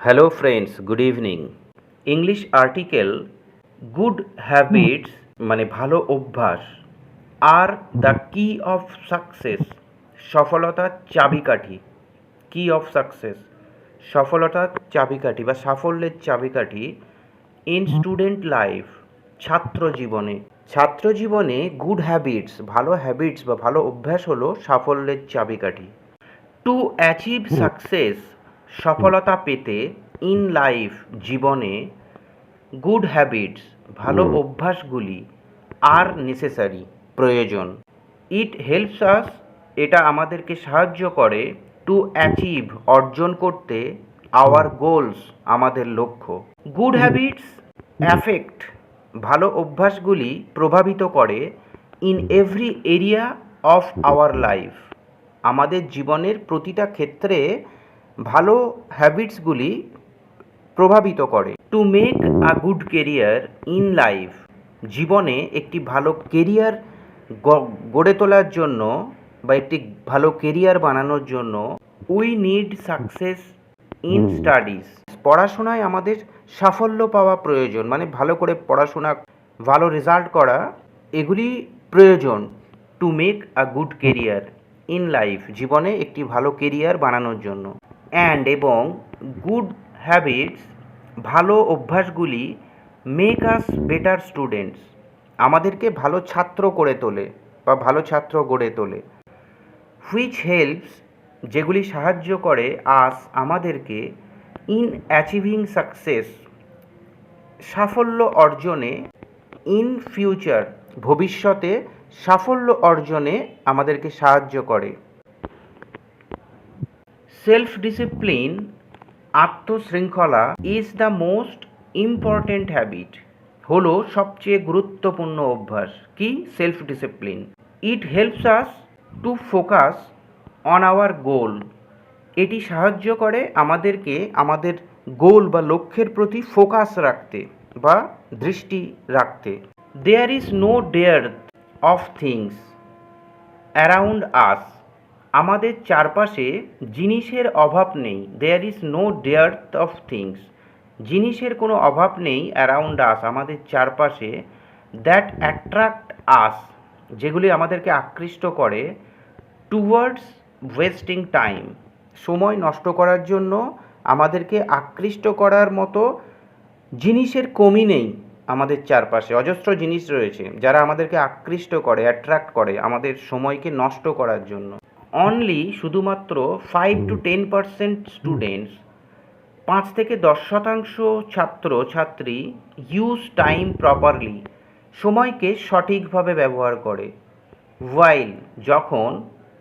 Hello friends good evening English article good habits মানে ভালো অভ্যাস আর দ্য কি অফ সাকসেস সফলতার চাবিকাঠি। কি অফ সাকসেস সফলতার চাবিকাঠি বা সাফল্যের চাবিকাঠি ইন স্টুডেন্ট লাইফ ছাত্র জীবনে। ছাত্র জীবনে গুড হ্যাবিটস ভালো হ্যাবিটস বা ভালো অভ্যাস হলো সাফল্যের চাবিকাঠি। টু অ্যাচিভ সাকসেস সফলতা পেতে ইন লাইফ জীবনে গুড হ্যাবিটস ভালো অভ্যাসগুলি আর নেসেসারি প্রয়োজন। ইট হেল্পস আস এটা আমাদেরকে সাহায্য করে টু অ্যাচিভ অর্জন করতে আওয়ার গোলস আমাদের লক্ষ্য। গুড হ্যাবিটস অ্যাফেক্ট ভালো অভ্যাসগুলি প্রভাবিত করে in every area of our life আমাদের জীবনের প্রতিটা ক্ষেত্রে ভালো হ্যাবিটসগুলি প্রভাবিত করে। To make a good career in life জীবনে একটি ভালো কেরিয়ার গড়ে তোলার জন্য বা একটি ভালো কেরিয়ার বানানোর জন্য we need success in studies পড়াশোনায় আমাদের সাফল্য পাওয়া প্রয়োজন মানে ভালো করে পড়াশোনা ভালো রেজাল্ট করা এগুলি প্রয়োজন। To make a good career in life জীবনে একটি ভালো কেরিয়ার বানানোর জন্য। অ্যান্ড এবং গুড হ্যাবিটস ভালো অভ্যাসগুলি মেক আস বেটার স্টুডেন্টস আমাদেরকে ভালো ছাত্র করে তোলে বা ভালো ছাত্র গড়ে তোলে। হুইচ হেল্পস যেগুলি সাহায্য করে আস আমাদেরকে ইন অ্যাচিভিং সাকসেস সাফল্য অর্জনে ইন ফিউচার ভবিষ্যতে সাফল্য অর্জনে আমাদেরকে সাহায্য করে। Self discipline আত্মশৃঙ্খলা is the most important habit হলো সবচেয়ে গুরুত্বপূর্ণ অভ্যাস। কি? Self discipline it helps us to focus on our goal এটি সাহায্য করে আমাদেরকে আমাদের গোল বা লক্ষ্যের প্রতি ফোকাস রাখতে বা দৃষ্টি রাখতে। There is no dearth of things around us আমাদের চারপাশে জিনিসের অভাব নেই। There is no dearth of things জিনিসের কোনো অভাব নেই অ্যারাউন্ড আস আমাদের চারপাশে। দ্যাট অ্যাট্রাক্ট আস যেগুলি আমাদেরকে আকৃষ্ট করে টুয়ার্ডস ওয়েস্টিং টাইম সময় নষ্ট করার জন্য আমাদেরকে আকৃষ্ট করার মতো জিনিসের কমই নেই আমাদের চারপাশে। অজস্র জিনিস রয়েছে যারা আমাদেরকে আকৃষ্ট করে অ্যাট্রাক্ট করে আমাদের সময়কে নষ্ট করার জন্য। অনলি শুধুমাত্র five to ten percent students পাঁচ থেকে দশ শতাংশ ছাত্র ছাত্রী ইউজ টাইম প্রপারলি সময়কে সঠিকভাবে ব্যবহার করে। ওয়াইল যখন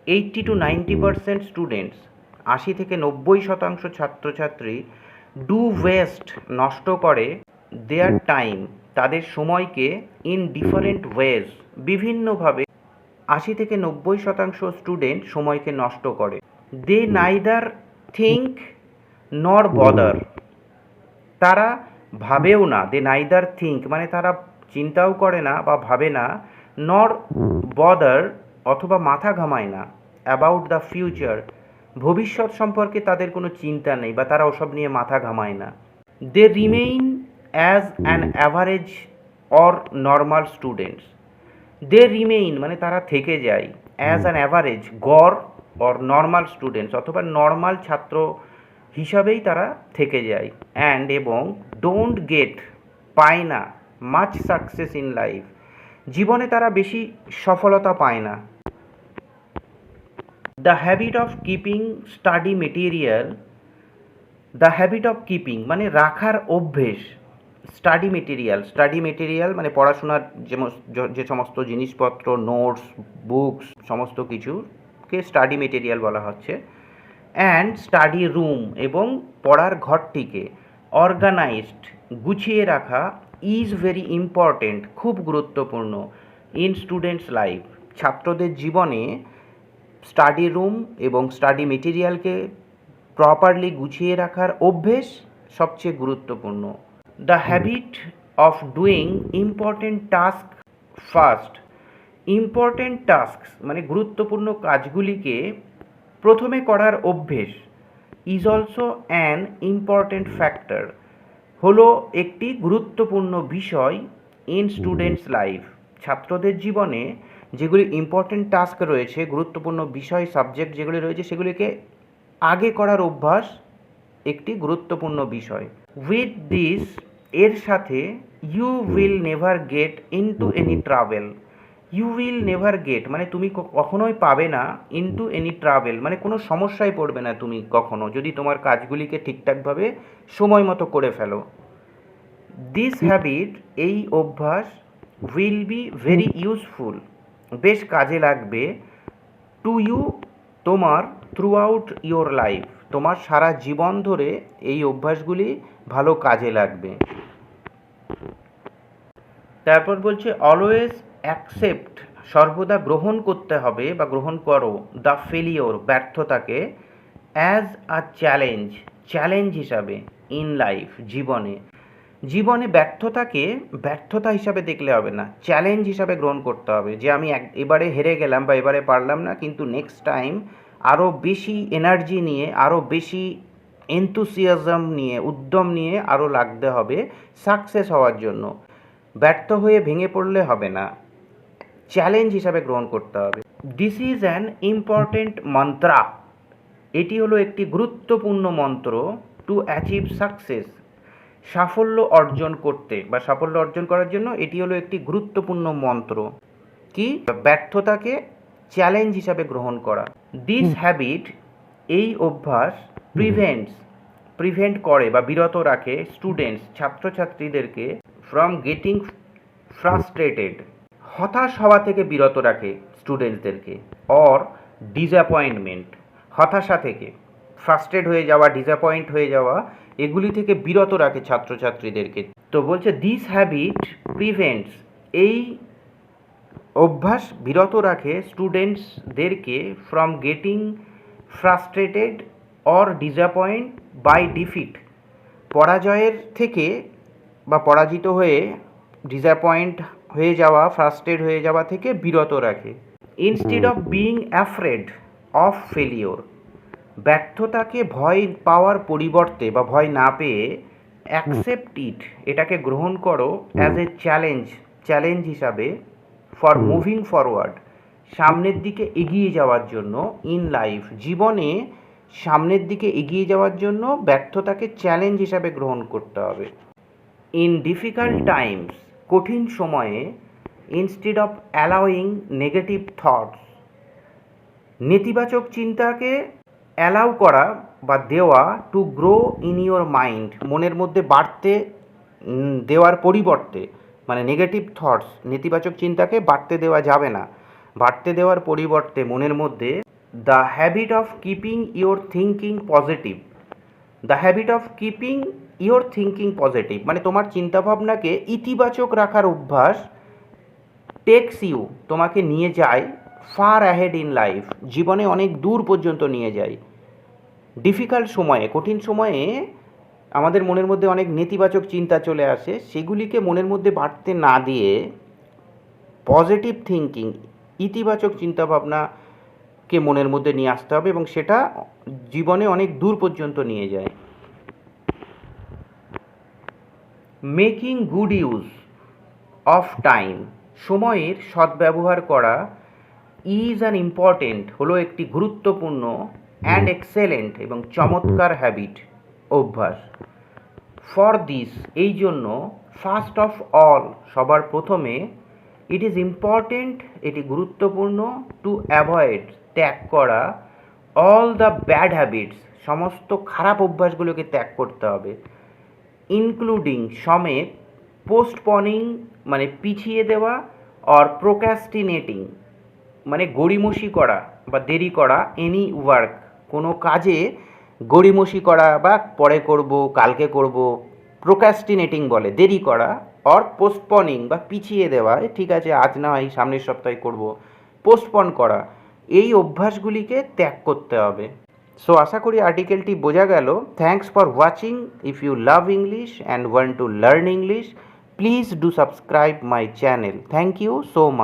eighty to ninety percent students আশি থেকে নব্বই শতাংশ ছাত্রছাত্রী ডু ওয়েস্ট নষ্ট করে দেয়ার টাইম তাদের সময়কে ইন ডিফারেন্ট ওয়েজ বিভিন্নভাবে আশি থেকে নব্বই শতাংশ স্টুডেন্ট সময়কে নষ্ট করে। They neither think nor bother. তারা ভাবেও না, দে নাইদার থিঙ্ক মানে তারা চিন্তাও করে না বা ভাবে না, নর বদার অথবা মাথা ঘামায় না অ্যাবাউট দ্য ফিউচার ভবিষ্যৎ সম্পর্কে তাদের কোনো চিন্তা নেই বা তারা ওসব নিয়ে মাথা ঘামায় না। They remain as an average or normal students. They remain মানে তারা থেকে যায় অ্যাজ অ্যান অ্যাভারেজ গড় অর নর্মাল স্টুডেন্টস অথবা নর্মাল ছাত্র হিসাবেই তারা থেকে যায় অ্যান্ড এবং ডোন্ট গেট পায় না মাচ সাকসেস ইন লাইফ জীবনে তারা বেশি সফলতা পায় না। The habit of keeping study material the habit of keeping মানে রাখার অভ্যেস স্টাডি মেটেরিয়াল স্টাডি মেটেরিয়াল মানে পড়াশোনার যে সমস্ত জিনিসপত্র, নোটস, বুকস, সমস্ত কিছুকে স্টাডি মেটেরিয়াল বলা হচ্ছে। অ্যান্ড স্টাডি রুম এবং পড়ার ঘরটিকে অর্গানাইজড, গুছিয়ে রাখা ইজ ভেরি ইম্পর্টেন্ট খুব গুরুত্বপূর্ণ ইন স্টুডেন্টস লাইফ। ছাত্রদের জীবনে স্টাডি রুম এবং স্টাডি মেটেরিয়ালকে প্রপারলি গুছিয়ে রাখার অভ্যেস সবচেয়ে গুরুত্বপূর্ণ। The habit of doing important task first important task মানে গুরুত্বপূর্ণ কাজগুলিকে প্রথমে করার অভ্যেস is also an important factor হলো একটি গুরুত্বপূর্ণ বিষয় ইন স্টুডেন্টস লাইফ ছাত্রদের জীবনে যেগুলি ইম্পর্টেন্ট টাস্ক রয়েছে, গুরুত্বপূর্ণ বিষয় সাবজেক্ট যেগুলি রয়েছে, সেগুলিকে আগে করার অভ্যাস একটি গুরুত্বপূর্ণ বিষয়। উইথ দিস এর সাথে you will never get into any trouble you will never get মানে তুমি কখনোই পাবে না ইনটু এনি ট্রাভেল মানে কোনো সমস্যায় পড়বে না তুমি কখনো, যদি তোমার কাজগুলিকে ঠিকঠাকভাবে সময় মতো করে ফেলো। দিস হ্যাবিট এই অভ্যাস উইল বি ভেরি ইউজফুল বেশ কাজে লাগবে টু ইউ তোমার থ্রু আউট ইয়োর লাইফ তোমার সারা জীবন ধরে এই অভ্যাসগুলি ভালো কাজে লাগবে। তারপর বলছে অলওয়েজ অ্যাকসেপ্ট সর্বদা গ্রহণ করতে হবে বা গ্রহণ করো দ্য ফেলিওর ব্যর্থতাকে অ্যাজ আ চ্যালেঞ্জ চ্যালেঞ্জ হিসাবে ইন লাইফ জীবনে। জীবনে ব্যর্থতাকে, ব্যর্থতা হিসাবে দেখলে হবে না চ্যালেঞ্জ হিসাবে গ্রহণ করতে হবে। যে আমি এবারে হেরে গেলাম বা এবারে পারলাম না, কিন্তু নেক্সট টাইম আরও বেশি এনার্জি নিয়ে আরও বেশি এনথুসিয়াজম নিয়ে, উদ্যম নিয়ে আরও লাগতে হবে সাকসেস হওয়ার জন্য। ব্যর্থ হয়ে ভেঙে পড়লে হবে না। চ্যালেঞ্জ হিসাবে গ্রহণ করতে হবে। This is an important mantra এটি হলো একটি গুরুত্বপূর্ণ মন্ত্র টু অ্যাচিভ সাকসেস সাফল্য অর্জন করতে বা সাফল্য অর্জন করার জন্য এটি হলো একটি গুরুত্বপূর্ণ মন্ত্র। কি? ব্যর্থতাকে চ্যালেঞ্জ হিসাবে গ্রহণ করা। দিস হ্যাবিট এই অভ্যাস প্রিভেন্টস প্রিভেন্ট করে বা বিরত রাখে স্টুডেন্টস ছাত্রছাত্রীদেরকে ফ্রম গেটিং ফ্রাস্ট্রেটেড হতাশ হওয়া থেকে বিরত রাখে স্টুডেন্টসদেরকে অর ডিসঅ্যাপয়েন্টমেন্ট হতাশা থেকে ফ্রাস্ট্রেট হয়ে যাওয়া ডিসঅ্যাপয়েন্ট হয়ে যাওয়া এগুলি থেকে বিরত রাখে ছাত্রছাত্রীদেরকে। তো বলছে দিস হ্যাবিট প্রিভেন্টস এই অভ্যাস বিরত রাখে স্টুডেন্টসদেরকে from getting frustrated or disappoint by defeat পরাজয়ের থেকে বা পরাজিত হয়ে ডিসঅ্যাপয়েন্ট হয়ে যাওয়া ফ্রাস্ট্রেট হয়ে যাওয়া থেকে বিরত রাখে। Instead of being afraid of failure ব্যর্থতাকে ভয় পাওয়ার পরিবর্তে বা ভয় না পেয়ে অ্যাকসেপ্ট ইট এটাকে গ্রহণ করো অ্যাজ এ চ্যালেঞ্জ চ্যালেঞ্জ হিসাবে। ফর মুভিং ফরওয়ার্ড সামনের দিকে এগিয়ে যাওয়ার জন্য ইন লাইফ জীবনে সামনের দিকে এগিয়ে যাওয়ার জন্য ব্যর্থতাকে চ্যালেঞ্জ হিসাবে গ্রহণ করতে হবে। ইন ডিফিকাল্ট টাইমস কঠিন সময়ে instead of allowing negative thoughts নেতিবাচক চিন্তাকে অ্যালাউ করা বা দেওয়া to grow in your mind মনের মধ্যে বাড়তে দেওয়ার পরিবর্তে মানে নেগেটিভ থটস নেতিবাচক চিন্তাকে বাড়তে দেওয়া যাবে না। বাড়তে দেওয়ার পরিবর্তে মনের মধ্যে the habit of keeping your thinking positive the habit of keeping your thinking positive মানে তোমার চিন্তাভাবনাকে ইতিবাচক রাখার অভ্যাস টেক্স ইউ তোমাকে নিয়ে যায় ফার অ্যাহেড ইন লাইফ জীবনে অনেক দূর পর্যন্ত নিয়ে যায়। ডিফিকাল্ট সময়ে, কঠিন সময়ে আমাদের মনের মধ্যে অনেক নেতিবাচক চিন্তা চলে আসে, সেগুলিকে মনের মধ্যে বাড়তে না দিয়ে পজিটিভ থিঙ্কিং ইতিবাচক চিন্তাভাবনাকে মনের মধ্যে নিয়ে আসতে হবে এবং সেটা জীবনে অনেক দূর পর্যন্ত নিয়ে যায়। Making good use of time সময়ের সদ্ব্যবহার করা ইজ অ্যান ইম্পর্টেন্ট হলো একটি গুরুত্বপূর্ণ অ্যান্ড এক্সেলেন্ট এবং চমৎকার হ্যাবিট অভ্যাস। ফর দিস এই জন্য ফার্স্ট অফ অল সবার প্রথমে ইট ইজ ইম্পর্টেন্ট এটি গুরুত্বপূর্ণ টু অ্যাভয়েড ত্যাগ করা অল দ্য ব্যাড হ্যাবিটস সমস্ত খারাপ অভ্যাসগুলোকে ত্যাগ করতে হবে। ইনক্লুডিং সমেত পোস্টপনিং মানে পিছিয়ে দেওয়া অর প্রোক্যাস্টিনেটিং মানে গড়িমসি করা বা দেরি করা এনি ওয়ার্ক কোনো কাজে গড়িমসি করা বা পরে করব, কালকে করব প্রোক্যাস্টিনেটিং বলে, দেরি করা অর পোস্টপনিং বা পিছিয়ে দেওয়া ঠিক আছে, আজ না হয়, সামনের সপ্তাহে করব পোস্টপন করা, এই অভ্যাসগুলিকে ত্যাগ করতে হবে। সো আশা করি আর্টিকেলটি বোঝা গেল। Thanks for watching if you love English and want to learn English please do subscribe my channel thank you so much